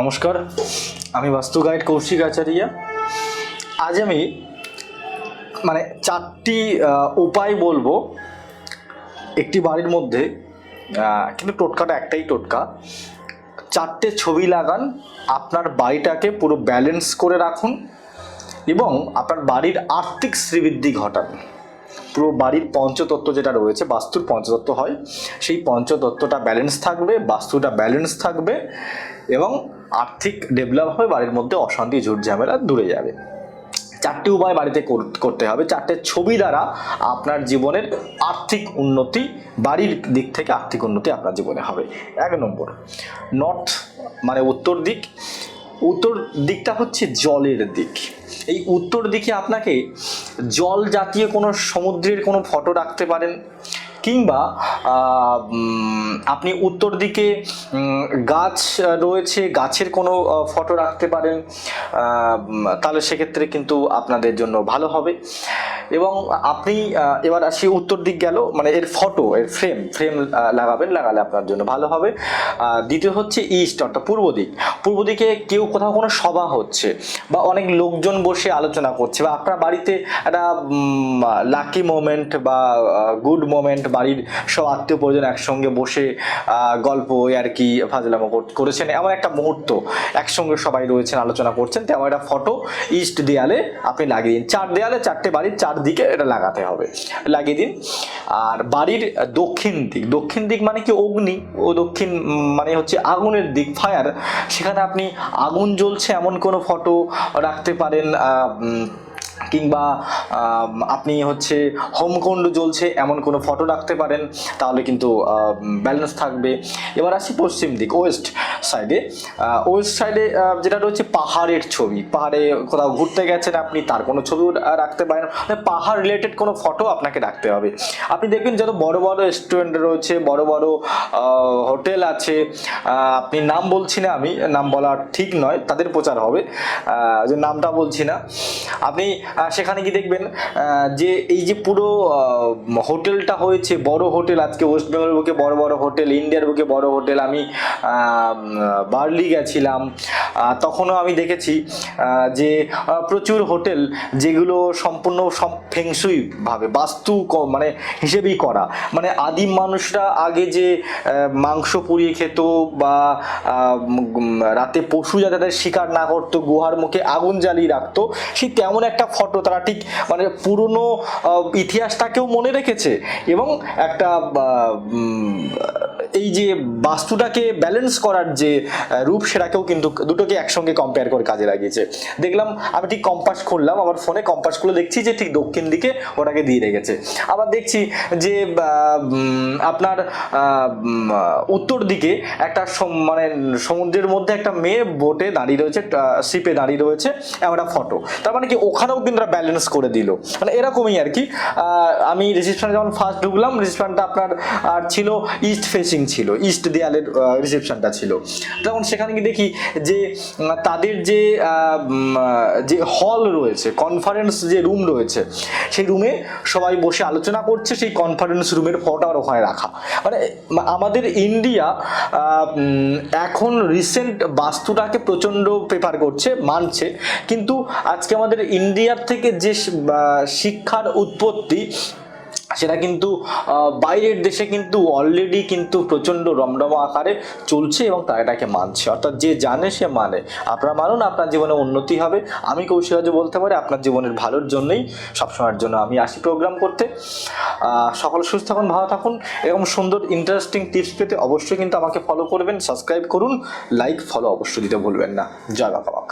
নমস্কার, আমি বাস্তু গাইড কৌশিক আচারিয়া। আজ আমি মানে চারটি উপায় বলব। একটি বাড়ির মধ্যে কিন্তু টোটকাটা একটাই টোটকা। চারটে ছবি লাগান, আপনার বাড়িটাকে পুরো ব্যালেন্স করে রাখুন এবং আপনার বাড়ির আর্থিক শ্রীবৃদ্ধি ঘটান। পুরো বাড়ির পঞ্চতত্ত্ব যেটা রয়েছে, বাস্তুর পঞ্চতত্ত্ব হয়, সেই পঞ্চতত্ত্বটা ব্যালেন্স থাকবে, বাস্তুটা ব্যালেন্স থাকবে। এবং আর্থিক ডেভেলপ হবে বাড়ির মধ্যে অশান্তি ঝুট ঝামেলা দূরে যাবে। চারটি উপায় বাড়িতে করতে হবে। চারটে ছবি দ্বারা আপনার জীবনের আর্থিক উন্নতি, বাড়ির দিক থেকে আর্থিক উন্নতি আপনার জীবনে হবে। এক নম্বর নর্থ মানে উত্তর দিক। উত্তর দিকটা হচ্ছে জলের দিক। এই উত্তর দিকে আপনাকে জল জাতীয় কোনো সমুদ্রের কোনো ফটো রাখতে পারেন কিংবা আপনি উত্তর দিকে গাছ রয়েছে, গাছের কোনো ফটো রাখতে পারেন তাহলে সেক্ষেত্রে কিন্তু আপনাদের জন্য ভালো হবে। এবং আপনি এবার আসি উত্তর দিক গেল মানে এর ফটো, এর ফ্রেম ফ্রেম লাগাবেন, লাগালে আপনার জন্য ভালো হবে। দ্বিতীয় হচ্ছে ইস্ট অর্থাৎ পূর্ব দিক। পূর্ব দিকে কেউ কোথাও কোনো সভা হচ্ছে, বা অনেক লোকজন বসে আলোচনা করছে, বা আপনার বাড়িতে একটা লাকি মোমেন্ট বা গুড মোমেন্ট বাড়ির সব আত্মীয় পরিজন একসঙ্গে বসে গল্প আর কি ফাজলামো করেছেন। এমন একটা মুহূর্ত একসঙ্গে সবাই রয়েছেন, আলোচনা করছেন। তেমন একটা ফটো ইস্ট দেয়ালে আপনি লাগিয়ে দিন। চার দেয়ালে, চারটে বাড়ির চারদিকে এটা লাগাতে হবে। লাগিয়ে দিন। আর বাড়ির দক্ষিণ দিক দক্ষিণ দিক মানে কি অগ্নি? ও দক্ষিণ মানে হচ্ছে আগুনের দিক ফায়ার সেখানে আপনি আগুন জ্বলছে এমন কোনো ফটো রাখতে পারেন কিংবা আপনি হচ্ছে হোমকুণ্ড জ্বলছে এমন কোনো ফটো রাখতে পারেন তাহলে কিন্তু ব্যালেন্স থাকবে। এবার আসি পশ্চিম দিক ওয়েস্ট সাইডে ওয়েস্ট সাইডে যেটা রয়েছে পাহাড়ের ছবি। পাহাড়ে কোথাও ঘুরতে গেছেন আপনি তার কোনো আহ, রাখতে পারেন। মানে পাহাড় রিলেটেড কোনো ফটো আপনাকে রাখতে হবে। আপনি দেখবেন যত বড় বড় রেস্টুরেন্ট রয়েছে বড় বড় হোটেল আছে আপনি নাম বলছি না আমি নাম বলা ঠিক নয় তাদের প্রচার হবে। যে নামটা বলছি না। আপনি সেখানে কি দেখবেন যে এই যে পুরো হোটেলটা হয়েছে, বড় হোটেল, আজকে ওয়েস্ট বেঙ্গল বুকে বড় বড় হোটেল ইন্ডিয়ার বুকে বড় হোটেল, আমি বার্লি গেছিলাম তখনও আমি দেখেছি যে প্রচুর হোটেল, যেগুলো সম্পূর্ণ সব ফেংসুই ভাবে বাস্তু মানে হিসেবেই করা। মানে আদিম মানুষরা আগে যে মাংস পুড়িয়ে খেত বা রাতে পশু যাতে তাদের শিকার না করতো, গুহার মুখে আগুন জ্বালিয়ে রাখতো, সেই তেমন একটা ফটো, তারা ঠিক মানে পুরনো ইতিহাসটাকেও মনে রেখেছে। এবং একটা এই যে বাস্তুটাকে ব্যালেন্স করার যে রূপ, সেটাকেও কিন্তু দুটোকে একসঙ্গে কম্পেয়ার করে কাজে লাগিয়েছে। দেখলাম, আমি ঠিক কম্পাস খুললাম আমার ফোনে কম্পাস খুলে দেখছি যে ঠিক দক্ষিণ দিকে ওটাকে দিয়ে রেখেছে। আবার দেখছি যে আপনার উত্তর দিকে একটা মানে সমুদ্রের মধ্যে একটা মেয়ে বোটে দাঁড়িয়ে রয়েছে শিপে দাঁড়িয়ে রয়েছে একটা ফটো তার মানে কি, ওখানেও কিন্তু ব্যালেন্স করে দিল। মানে এরকমই আর কি। আমি রিসেপশনে যখন ফার্স্ট ঢুকলাম রিসেপশনটা আপনার, আর ছিল ইস্ট ফেসিং ছিল ইস্ট দেয়ালের রিসেপশনটা ছিল। তখন সেখানে গিয়ে দেখি যে তাদের যে যে হল রয়েছে কনফারেন্স যে রুম রয়েছে, সেই রুমে সবাই বসে আলোচনা করছে, সেই কনফারেন্স রুমের ফটো আর ওখানে রাখা। মানে আমাদের ইন্ডিয়া এখন রিসেন্ট বাস্তুটাকে প্রচণ্ড প্রেফার করছে, মানছে। কিন্তু আজকে আমাদের ইন্ডিয়ার থেকে যে শিক্ষার উৎপত্তি, সেটা কিন্তু বাইরের দেশে কিন্তু অলরেডি কিন্তু প্রচণ্ড রমরমা আকারে চলছে এবং তারা এটাকে মানছে। অর্থাৎ যে জানে সে মানে। আপনারা মানুন, আপনার জীবনে উন্নতি হবে। আমি কৌশিকাজ বলতে পারি, আপনার জীবনের ভালোর জন্যই সবসময়ের জন্য আমি আসি প্রোগ্রাম করতে। সকল সুস্থ থাকুন, ভালো থাকুন। এরকম সুন্দর ইন্টারেস্টিং টিপস পেতে অবশ্যই কিন্তু আমাকে ফলো করবেন সাবস্ক্রাইব করুন। লাইক ফলো অবশ্যই দিতে ভুলবেন না। জয় বাবা।